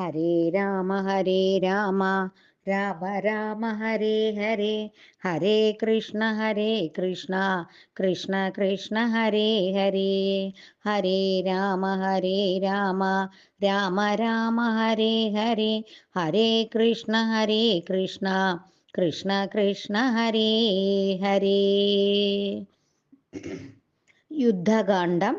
ഹരേ രാമ ഹരേ രാമ രാമ രാമ ഹരേ ഹരേ ഹരേ കൃഷ്ണ ഹരേ കൃഷ്ണ കൃഷ്ണ കൃഷ്ണ ഹരേ ഹരേ ഹരേ രാമ ഹരേ രാമ രാമ രാമ ഹരേ ഹരേ ഹരേ കൃഷ്ണ ഹരേ കൃഷ്ണ കൃഷ്ണ കൃഷ്ണ ഹരേ ഹരേ യുദ്ധകാന്ഡം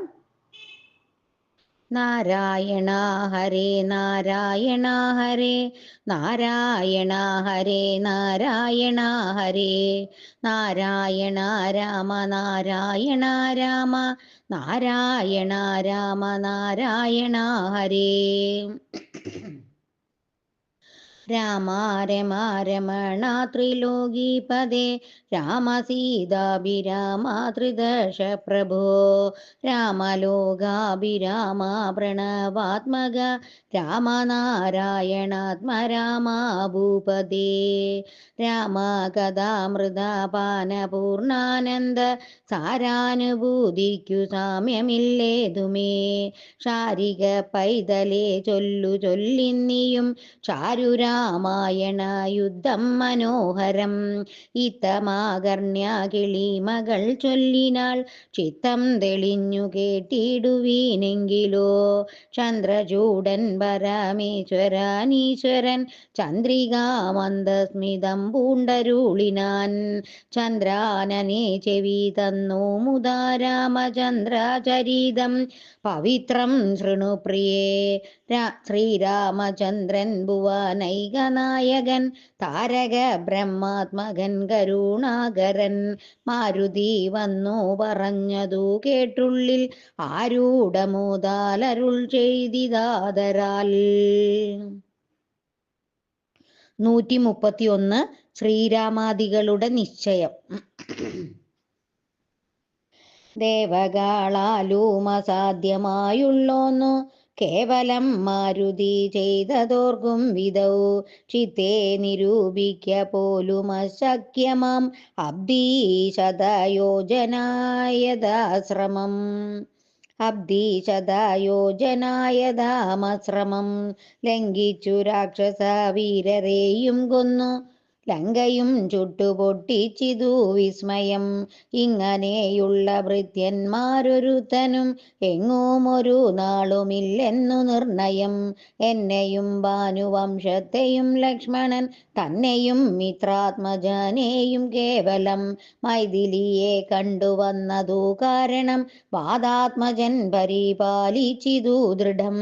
നാരായണ ഹരേ നാരായണ ഹരേ നാരായണ ഹരേ നാരായണ ഹരേ നാരായണ രാമ നാരായണ രാമ നാരായണ രാമ നാരായണ ഹരേ. രാമ ത്രിലോകീപദേ രാമ സീതാഭിരാമ ത്രിദശ പ്രഭോ. രാമലോകാഭിരാമ പ്രണവാത്മക രാമനാരായണാത്മ രാമ ഭൂപദേ രാമ കഥാമൃതപാനപൂർണാനന്ദ സാരാനുഭൂതിക്കു സാമ്യമില്ലേതുമേ. ശാരിക പൈതലേ ചൊല്ലു ചൊല്ലിന്നിയും. ചാരുരാമായണ യുദ്ധം മനോഹരം. ഇത്തമാകർണ്യ കിളിമകൾ ചൊല്ലിനാൾ ചിത്തം തെളിഞ്ഞു കേട്ടിടുവീനെങ്കിലോ? ചന്ദ്രചൂടൻ പരമേശ്വരനീശ്വരൻ ചന്ദ്രികാമന്ദസ്മിതം പൂണ്ടരുളിനാൻ. ചന്ദ്രാനനെ ചെവി തന്നു മുതാ രാമചന്ദ്രചരിതം. പവിത്രം ശൃണുപ്രിയേ ശ്രീരാമചന്ദ്രൻ ഭുവനൈകനായകൻ താരക ബ്രഹ്മാത്മകൻ കരുണാകരൻ മാരുതി വന്നു പറഞ്ഞതു കേട്ടുള്ളിൽ ആരൂഢമോദാലരുൾ ചെയ്തിതാതരാൽ. നൂറ്റി മുപ്പത്തി ഒന്ന് ശ്രീരാമാദികളുടെ നിശ്ചയം. ദേവകളാലും അസാധ്യമായുള്ളോന്നു കേവലം മാരുതി ചെയ്തതോർക്കും വിധൗ. ചിത്തെ നിരൂപിക്ക പോലും അശക്യമാം. അബ്ദീശതയോജനായതാശ്രമം. അബ്ദീശതയോജനായതാമശ്രമം. ലംഘിച്ചു രാക്ഷസ വീരരെയും കൊന്നു. ലങ്കയും ചുട്ടുപൊട്ടിച്ചിതു വിസ്മയം. ഇങ്ങനെയുള്ള ഭൃത്യന്മാരൊരുത്തനും എങ്ങും ഒരു നാളുമില്ലെന്നു നിർണയം. എന്നെയും ഭാനുവംശത്തെയും ലക്ഷ്മണൻ തന്നെയും മിത്രാത്മജനെയും കേവലം. മൈഥിലിയെ കണ്ടുവന്നതു കാരണം വാദാത്മജൻ പരിപാലിച്ചിതു ദൃഢം.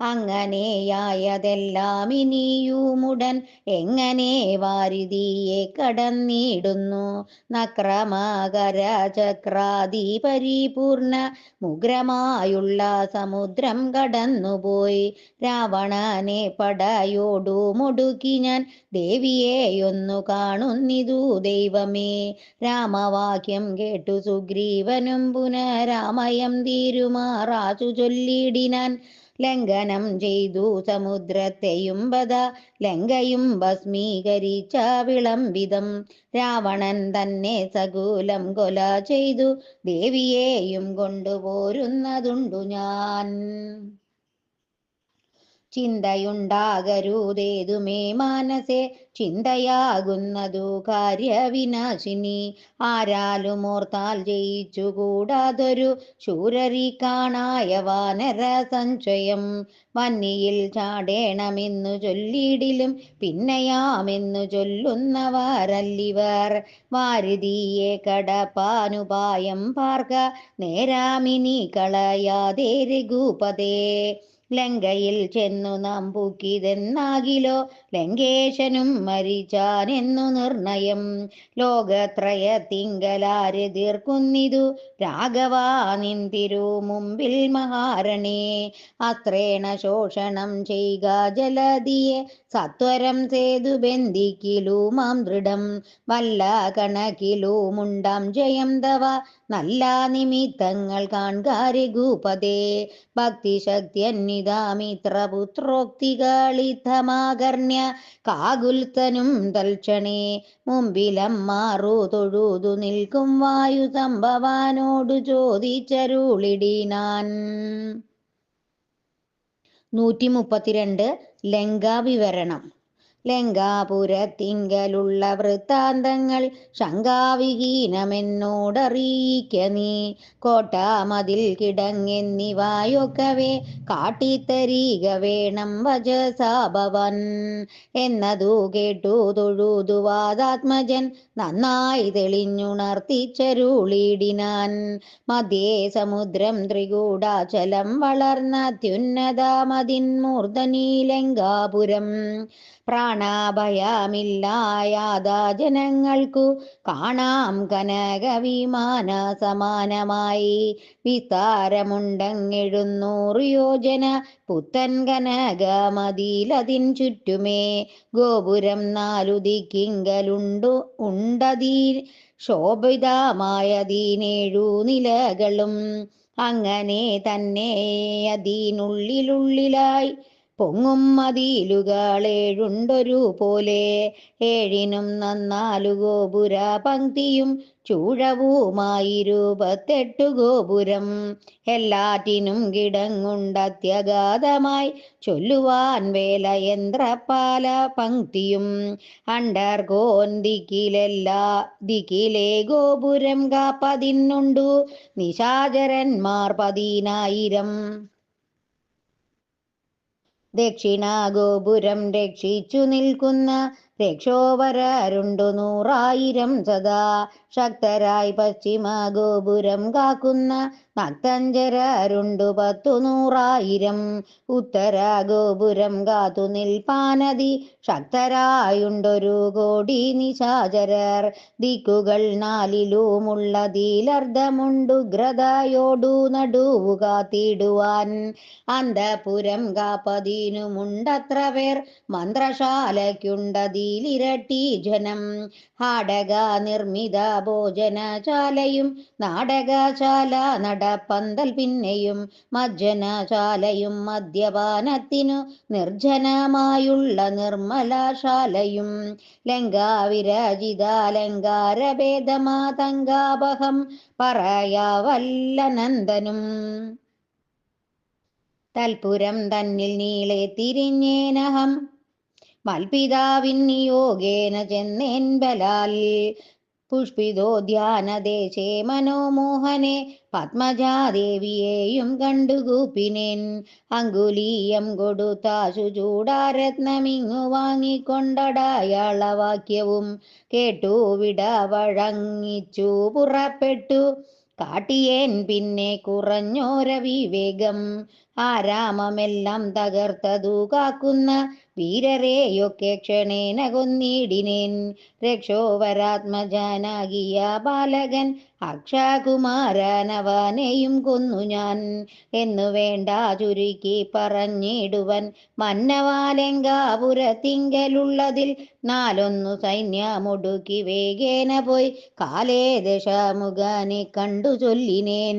അങ്ങനെയായതെല്ലാം ഇനിയുമുടൻ എങ്ങനെ വാരിതിയെ കടന്നിടുന്നു? നക്രമാകര ചക്രാതി പരിപൂർണ മുഗ്രമായുള്ള സമുദ്രം കടന്നുപോയി. രാവണനെ പടയോടു മുടുക്കി ഞാൻ ദേവിയെയൊന്നു കാണുന്നിതു ദൈവമേ. രാമവാക്യം കേട്ടു സുഗ്രീവനും പുനരാമയം തീരുമാറാച്ചു ചൊല്ലിടിനാൻ ലംഘനം ചെയ്തു സമുദ്രത്തെയും ബദ ലങ്കയും ഭസ്മീകരിച്ച വിളംബിതം രാവണൻ തന്നെ സകൂലം കൊല ചെയ്തു ദേവിയെയും കൊണ്ടുപോരുന്നതുണ്ടു ഞാൻ. ചിന്തയുണ്ടാകരുതേതുമേ മാനസേ. ചിന്തയാകുന്നതു കാര്യവിനാശിനി. ആരാലും ഓർത്താൽ ജയിച്ചുകൂടാതൊരു ശൂരരി കാണായ വാനര സഞ്ചയം. വന്നിയിൽ ചാടേണമെന്നു ചൊല്ലിടിലും പിന്നെയാമെന്നു ചൊല്ലുന്നവരല്ലിവർ. വാരുതിയെ കടപ്പാനുപായം പാർക്ക. നേരാമിനി കളയാതെ രഘുപതേ ലങ്കയിൽ ചെന്നു നാം പൂക്കിതെന്നാകിലോ? ലങ്കേശനും മരിച്ചാനെന്നു നിർണയം. ലോകത്രയ തിങ്കലാര് തീർക്കുന്നിതു? രാഘവാ നിൻ തിരു മുമ്പിൽ മഹാരണേ. അസ്ത്രേണ ശോഷണം ചെയ്യുക ജലതിയെ. സത്വരം സേതു ബന്ധിക്കിലുമാം ദൃഢം വല്ല കണക്കിലൂമുണ്ടാം ജയം തവ നല്ല നിമിത്തങ്ങൾ കാൺകാരി ഗൂപതേ ഭക്തിശക്തി അന്യതാമിത്രപുത്രോക്തികളിതമാകർണ്യ കാകുൽത്തനും തൽക്ഷണേ മുമ്പിലം മാറു തൊഴുതു നിൽക്കും വായു സംഭവാനോടു ചോദിച്ചരുളിടിനാൻ. നൂറ്റി മുപ്പത്തിരണ്ട് ലങ്കാവിവരണം ലങ്കാപുരത്തിങ്കലുള്ള വൃത്താന്തങ്ങൾ ശങ്കാവിഹീനമെന്നോടറിയിക്ക നീ. കോട്ടാമതിൽ കിടങ്ങെന്നിവായൊക്കവേ കാട്ടിത്തരീക വേണം വജസാഭവൻ എന്നതു കേട്ടു തൊഴുതുവാദാത്മജൻ നന്നായി തെളിഞ്ഞുണർത്തിച്ചരുളിടിനാൻ. മധ്യേ സമുദ്രം ത്രികൂടാചലം വളർന്നത്യുന്നതമതിൻ മൂർധനീ ലങ്കാപുരം പ്രാണാഭയമില്ലായാതാ ജനങ്ങൾക്കു കാണാം കനക വിമാന സമാനമായി. വിസ്താരമുണ്ടങ്ങെഴുന്നൂറ് യോജന പുത്തൻ കനകമതിയിലതിൻ ചുറ്റുമേ ഗോപുരം നാലു ദിക്കിങ്കലുണ്ടു ഉണ്ടതീ ശോഭിതമായതീനേഴു നിലകളും. അങ്ങനെ തന്നെ അതിനുള്ളിലുള്ളിലായി പൊങ്ങും മതിലുകളേഴുണ്ടൊരു പോലെ. ഏഴിനും നന്നാലു ഗോപുര പങ്ക്തിയും ചൂഴവുമായിരുപത്തെട്ടു ഗോപുരം. എല്ലാറ്റിനും കിടങ്ങുണ്ടത്യഗാധമായി ചൊല്ലുവാൻ വേല യന്ത്രപാല പങ്ക്തിയും അണ്ടർകോൻ ദിക്കിലെല്ലാ ദിക്കിലെ ഗോപുരം കാപ്പതിന്നുണ്ടു നിശാചരന്മാർ പതിനായിരം. ദക്ഷിണാഗോപുരം രക്ഷിച്ചു നിൽക്കുന്ന രക്ഷോവരരുണ്ടു നൂറായിരം സദാ ശക്തരായി പശ്ചിമ ഗോപുരം കാക്കുന്ന നക്തഞ്ചരരുണ്ടു പത്തു നൂറായിരം. ഉത്തര ഗോപുരം കാത്തു നിൽപ്പാനതി ശക്തരായുണ്ടൊരു കോടി നിശാചരർ. ദിക്കുകൾ നാലിലുമുള്ളതിലർദ്ധമുണ്ടു ഗ്രതയോടു നടുവു കാത്തിടുവാൻ അന്തപുരം കാപ്പതിനുമുണ്ടത്ര പേർ മന്ത്രശാലയ്ക്കുണ്ടതിലിരട്ടി ജനം ഹാടക നിർമ്മിത ഭോജനശാലയും നാടകശാല നടപ്പന്തൽ പിന്നെയും മജ്ജനശാലയും മദ്യപാനത്തിനു നിർജനമായുള്ള നിർമ്മലശാലയും ലങ്കാവിരജിതാലങ്കാരഭേദമാതങ്കാപഹം പറയാവല്ലനന്ദനും തൽപുരം തന്നിൽ നീളെ തിരിഞ്ഞേനഹം മൽപിതാവിൻ നിയോഗേന ചെന്നേൻ ബലാൽ. പുഷ്പിതോദ്യാനദേശേ മനോമോഹനെ പത്മജാദേവിയെയും കണ്ടുകൂപ്പിനേൻ അങ്കുലീയം കൊടുത്താശു ചൂടാരത്നമിങ്ങു വാങ്ങിക്കൊണ്ടടായാളവാക്യവും കേട്ടു വിട വഴങ്ങിച്ചു പുറപ്പെട്ടു. കാട്ടിയേൻ പിന്നെ കുറഞ്ഞോര വിവേകം ആരാമമെല്ലാം തകർത്തതു കാക്കുന്ന വീരരെയൊക്കെ ക്ഷണേന കൊന്നിടിനേൻ രക്ഷോവരാത്മജാനാകിയ ബാലകൻ അക്ഷകുമാരനവനെയും കൊന്നു ഞാൻ. എന്നു വേണ്ട ചുരുക്കി പറഞ്ഞിടുവൻ. മന്നവാലെങ്കാപുരത്തിങ്കലുള്ളതിൽ നാലൊന്നു സൈന്യമൊടുക്കി വേഗേന പോയി. കാലേ ദശമുഖനെ കണ്ടു ചൊല്ലിനേൻ.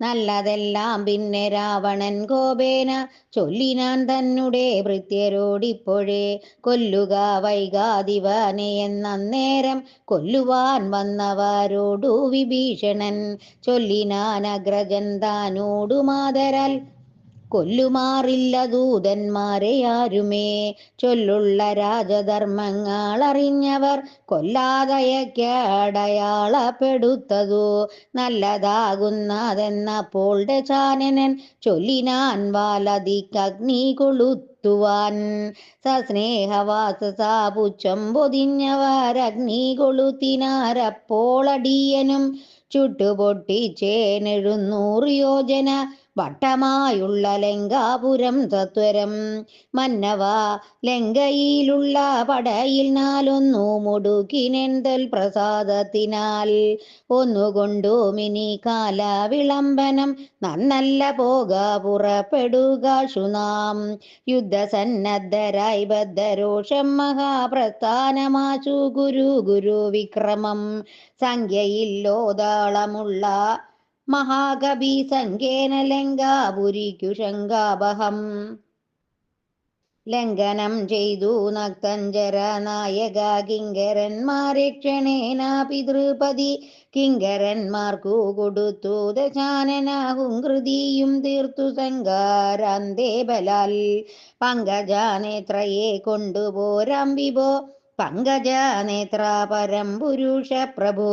നല്ലതെല്ലാം പിന്നെ രാവണൻ കോപേന ചൊല്ലിനാൻ തന്നെ ഭൃത്യരോടിപ്പോഴേ. കൊല്ലുക വൈകാതിവാനെ എന്നേരം കൊല്ലുവാൻ വന്നവരോടു വിഭീഷണൻ ചൊല്ലിനാൻ അഗ്രജൻ താനോടു മാതരാൽ കൊല്ലുമാറില്ല ദൂതന്മാരെ ആരുമേ? ചൊല്ലുള്ള രാജധർമ്മങ്ങൾ അറിഞ്ഞവർ കൊല്ലാതയക്കടയാളപ്പെടുത്തതു. നല്ലതാകുന്നതെന്നപ്പോൾ ചാനനൻ ചൊല്ലിനാൻ വാലതിക്കഗ്നി കൊളുത്തുവാൻ സസ്നേഹവാസ പുച്ഛം പൊതിഞ്ഞവരഗ്നി കൊളുത്തിനാരപ്പോളടിയനും ചുട്ടുപൊട്ടിച്ചേനെഴുന്നൂറ് യോജന വട്ടമായുള്ള ലങ്കാപുരം തത്വരം. മന്നവ ലങ്കയിലുള്ള പടയിൽ നാലൊന്നു മുടുക്കിനെന്തൽ പ്രസാദത്തിനാൽ. ഒന്നുകൊണ്ടു മിനി കാല വിളംബനം നന്നല്ല പോക പുറപ്പെടുക ശുനാം. യുദ്ധസന്നദ്ധരായി ബദ്ധരോഷം മഹാപ്രസ്ഥാനമാശു ഗുരു ഗുരു വിക്രമം സംഖ്യയില്ലോതാളമുള്ള മഹാകവി സങ്കേന ലങ്കാപുരിക്കു ശങ്കാപഹം ലംഘനം ചെയ്തു നക്തഞ്ചര നായക കിങ്കരന്മാരെ ക്ഷണേന പിതൃപതി കിങ്കരന്മാർക്കു കൊടുത്തു ദശാനനാകും കൃതിയും തീർത്തു സങ്കാരാന്തേ ബലാൽ. പങ്കജാനേത്രയെ കൊണ്ടുപോരാം വിഭോ. പങ്കജാനേത്ര പരം പുരുഷ പ്രഭോ.